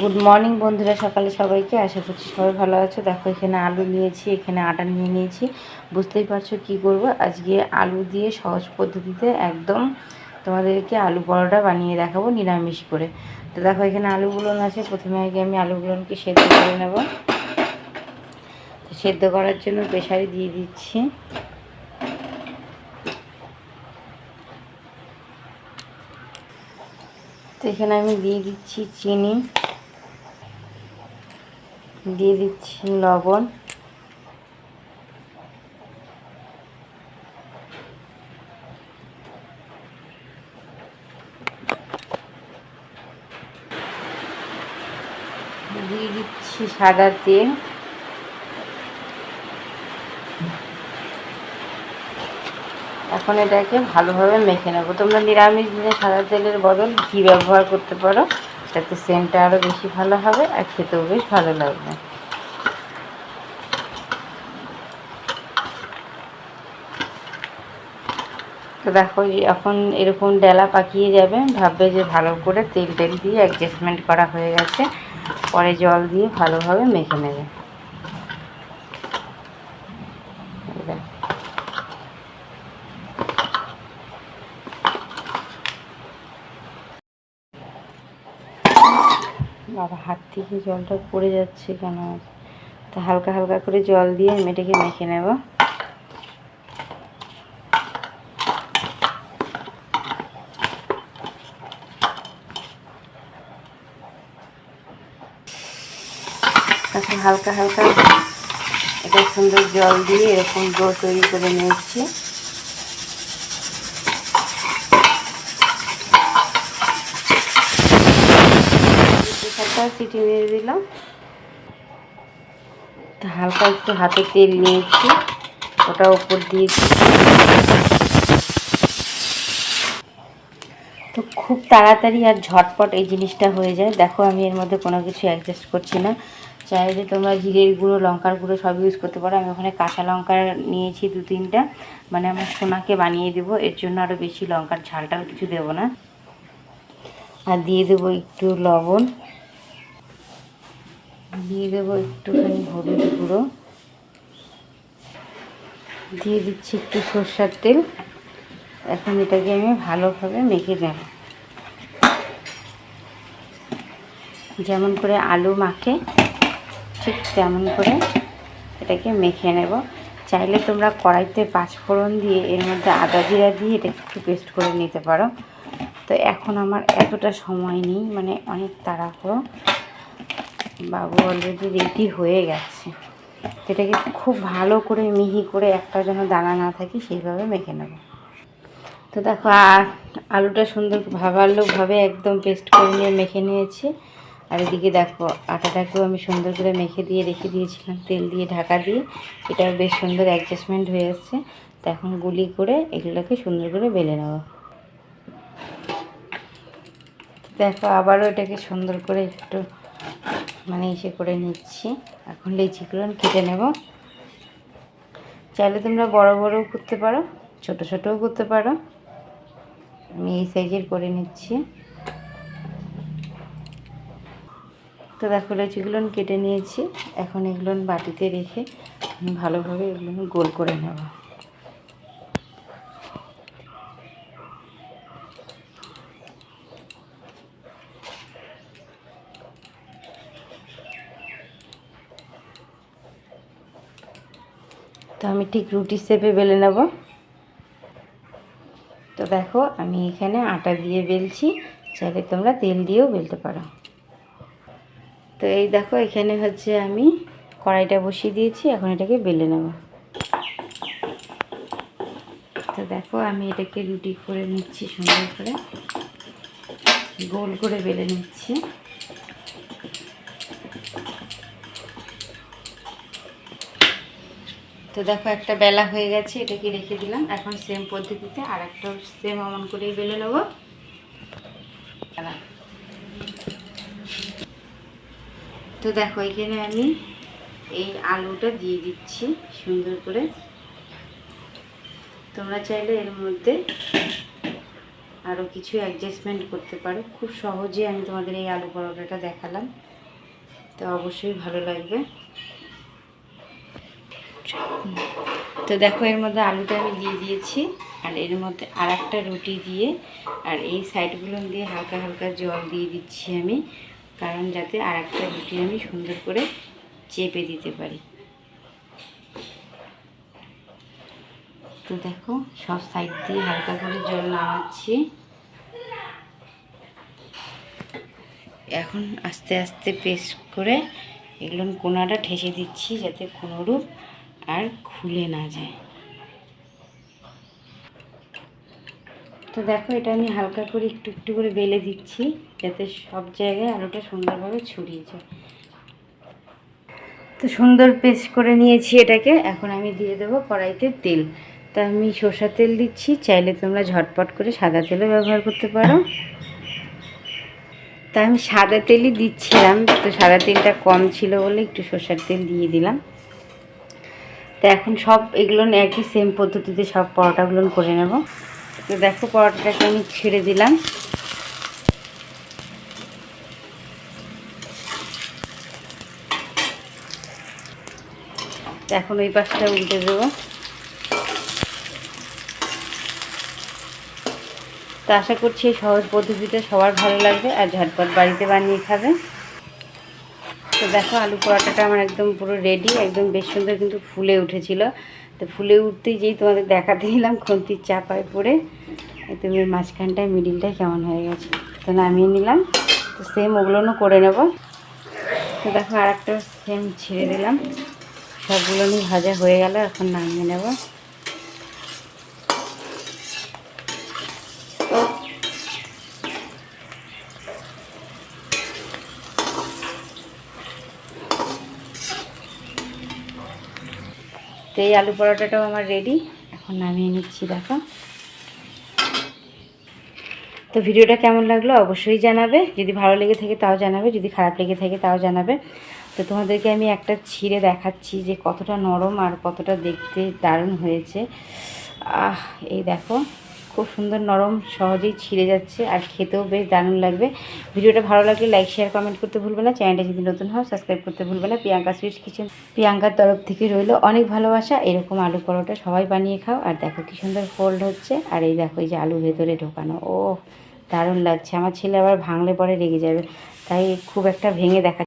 Good morning বন্ধুরা, সকালে সবাইকে। আশা করছি সবাই ভালো আছো। দেখো, এখানে আলু নিয়েছি, এখানে আটা নিয়ে নিয়েছি। বুঝতেই পারছ কি করব? আজকে আলু দিয়ে সহজ পদ্ধতিতে একদম তোমাদেরকে আলু পরোটা বানিয়ে দেখাবো নিরামিষ করে। তো দেখো, এখানে আলুগুলো আছে। প্রথমে আগে আমি আলুগুলোকে সেদ্ধ করে নেব। তো সেদ্ধ করার জন্য প্রেশারে দিয়ে দিচ্ছি। তো এখানে আমি দিয়ে দিচ্ছি চিনি। দিয়ে দিচ্ছি লবণ। দিয়ে দিচ্ছি সাদা তেল। এখন এটাকে ভালোভাবে মেখে নেব। তোমরা নিরামিষ দিনে সাদা তেলের বদল ঘি ব্যবহার করতে পারো। যাতে সেন্টটা আরও বেশি ভালো হবে আর খেতেও বেশ ভালো লাগবে। তো দেখো এখন এরকম ডেলা পাকিয়ে যাবে, ভাববে যে ভালো করে তেল টেল দিয়ে অ্যাডজাস্টমেন্ট করা হয়ে গেছে। পরে জল দিয়ে ভালোভাবে মেখে নেবে। বাবা, হাত থেকে জলটা পড়ে যাচ্ছে কেন? তো হালকা হালকা করে জল দিয়ে আমি এটাকে মেখে নেব। এখন হালকা হালকা এটা সুন্দর জল দিয়ে এরকম ডো তৈরি করে নিয়েছি। একটা সিটি দিয়ে দিলাম। হালকা একটু হাতে তেল নিয়েছি, ওটা উপর দিয়েছি তো খুব তাড়াতাড়ি আর ঝটপট এই জিনিসটা হয়ে যায়। দেখো আমি এর মধ্যে কোনো কিছু অ্যাডজাস্ট করছি না। চাইলে তোমরা জিরের গুঁড়ো, লঙ্কার গুঁড়ো সব ইউজ করতে পারো। আমি ওখানে কাঁচা লঙ্কা নিয়েছি দু তিনটা। মানে আমার সোনাকে বানিয়ে দেবো, এর জন্য আরও বেশি লঙ্কার ঝালটাল কিছু দেবো না। আর দিয়ে দেবো একটু লবণ। দিয়ে দেবো একটুখানি হলুদ গুঁড়ো। দিয়ে দিচ্ছি একটু সর্ষার তেল। এখন এটাকে আমি ভালোভাবে মেখে নেব। যেমন করে আলু মাখে, ঠিক তেমন করে এটাকে মেখে নেব। চাইলে তোমরা কড়াইতে পাঁচফোড়ন দিয়ে এর মধ্যে আদা জিরা দিয়ে এটাকে একটু পেস্ট করে নিতে পারো। তো এখন আমার এতটা সময় নেই মানে অনেক তাড়াহুড়ো। বাবু অলরেডি রেডি হয়ে গেছে। এটাকে খুব ভালো করে মিহি করে একটা যেন দানা না থাকে সেইভাবে মেখে নেব। তো দেখো, আর আলুটা সুন্দর ভাবালোভাবে একদম পেস্ট করে নিয়ে মেখে নিয়েছি। আর এদিকে দেখো, আটাটাকেও আমি সুন্দর করে মেখে দিয়ে রেখে দিয়েছিলাম তেল দিয়ে ঢাকা দিয়ে। এটা বেশ সুন্দর অ্যাডজাস্টমেন্ট হয়ে যাচ্ছে তো এখন গুলি করে এগুলোকে সুন্দর করে বেলে নেব। দেখো, আবারও এটাকে সুন্দর করে একটু মানে ইসে করে নিচ্ছি। এখন লিচিগুলো কেটে নেব। চাইলে তোমরা বড় বড়ও করতে পারো, ছোট ছোটও করতে পারো। আমি এই সাইজের করে নিচ্ছি। তো দেখো, লিচিগুলো কেটে নিয়েছি। এখন এগুলো বাটিতে রেখে ভালোভাবে এগুলো গোল করে নেব। তো আমি ঠিক রুটি শেপে বেলে নেব। তো দেখো, আমি এখানে আটা দিয়ে বেলছি, চাইলে তোমরা তেল দিয়েও বেলতে পারো। তো এই দেখো, এখানে হচ্ছে আমি কড়াইটা বসিয়ে দিয়েছি, এখন এটাকে বেলে নেব। তো দেখো, আমি এটাকে রুটি করে নিচ্ছি সুন্দর করে। গোল করে বেলে নিচ্ছি। তো দেখো একটা বেলা হয়ে গেছে, এটাকে রেখে দিলাম। এখন সেম পদ্ধতিতে আর একটা সেম অমন করেই বেলে নেব। তো দেখো, এখানে আমি এই আলুটা দিয়ে দিচ্ছি সুন্দর করে। তোমরা চাইলে এর মধ্যে আরও কিছু অ্যাডজাস্টমেন্ট করতে পারো। খুব সহজে আমি তোমাদের এই আলু পরোটাটা দেখালাম। তো অবশ্যই ভালো লাগবে। তো দেখো, এর মধ্যে আলুটা আমি দিয়ে দিয়েছি, আর এর মধ্যে আর একটা রুটি দিয়ে, আর এই সাইডগুলো দিয়ে হালকা হালকা জল দিয়ে দিচ্ছি আমি, কারণ যাতে আর একটা রুটি আমি সুন্দর করে চেপে দিতে পারি। তো দেখো, সব সাইড দিয়ে হালকা করে জল নামাচ্ছি। এখন আস্তে আস্তে পেস্ট করে এগুলো কোনাটা ঠেসে দিচ্ছি, যাতে কোনোরূপ আর খুলে না যায়। তো দেখো, এটা আমি হালকা করে একটু একটু করে বেলে দিচ্ছি, যাতে সব জায়গায় আলুটা সুন্দরভাবে ছড়িয়ে যায়। তো সুন্দর পেস্ট করে নিয়েছি এটাকে। এখন আমি দিয়ে দেবো কড়াইতে তেল। তা আমি সর্ষার তেল দিচ্ছি। চাইলে তোমরা ঝটপট করে সাদা তেলও ব্যবহার করতে পারো। তা আমি সাদা তেলই দিচ্ছিলাম, তো সাদা তেলটা কম ছিল বলে একটু সর্ষার তেল দিয়ে দিলাম। তো এখন সব এগুলো একই সেম পদ্ধতিতে সব পরোটাগুলো করে নেব। তো দেখো পরোটাটাকে আমি ছেড়ে দিলাম। এখন ওই পাশটা উল্টে দেবো। তো আশা করছি সহজ পদ্ধতিটা সবার ভালো লাগবে আর ঝটপট বাড়িতে বানিয়ে খাবে। তো দেখো, আলু পরোটাটা আমার একদম পুরো রেডি একদম বেশ সুন্দর কিন্তু ফুলে উঠেছিল। তো ফুলে উঠতেই যেই তোমাদের দেখাতে নিলাম খুন্তির চাপায় পড়ে তুমি মাঝখানটায় মিডিলটায় কেমন হয়ে গেছে। তো নামিয়ে নিলাম, তো সেম ওগুলোও করে নেব। তো দেখো আর একটা সেম ছেড়ে দিলাম। সবগুলো ভাজা হয়ে গেল, এখন নামিয়ে নেব। তো এই আলু পরোটাটাও আমার রেডি এখন নামিয়ে নিচ্ছি, দেখো। তো ভিডিওটা কেমন লাগল অবশ্যই জানাবে। যদি ভালো লেগে থাকে তাও জানাবে, যদি খারাপ লেগে থাকে তাও জানাবে। তো তোমাদেরকে আমি একটা ছিঁড়ে দেখাচ্ছি যে কতটা নরম আর কতটা দেখতে দারুণ হয়েছে। আহ, এই দেখো। খুব সুন্দর নরম সহজেই ছিঁড়ে যাচ্ছে আর খেতেও বেশ দারুণ লাগবে। ভিডিওটা ভালো লাগলে লাইক শেয়ার কমেন্ট করতে ভুলবে না। চ্যানেলটা যদি নতুন হয় সাবস্ক্রাইব করতে ভুলবে না। প্রিয়াঙ্কা সুইট কিচেন, প্রিয়াঙ্কার তরফ থেকে রইল অনেক ভালোবাসা। এরকম আলু পরোটা সবাই বানিয়ে খাও। আর দেখো কি সুন্দর ফোল্ড হচ্ছে। আর এই দেখো, এই যে আলু ভেতরে ঢোকানো। ও দারুণ লাগছে। আমার ছেলে আবার ভাঙলে পরে রেগে যাবে। তাই খুব একটা ভেঙে দেখা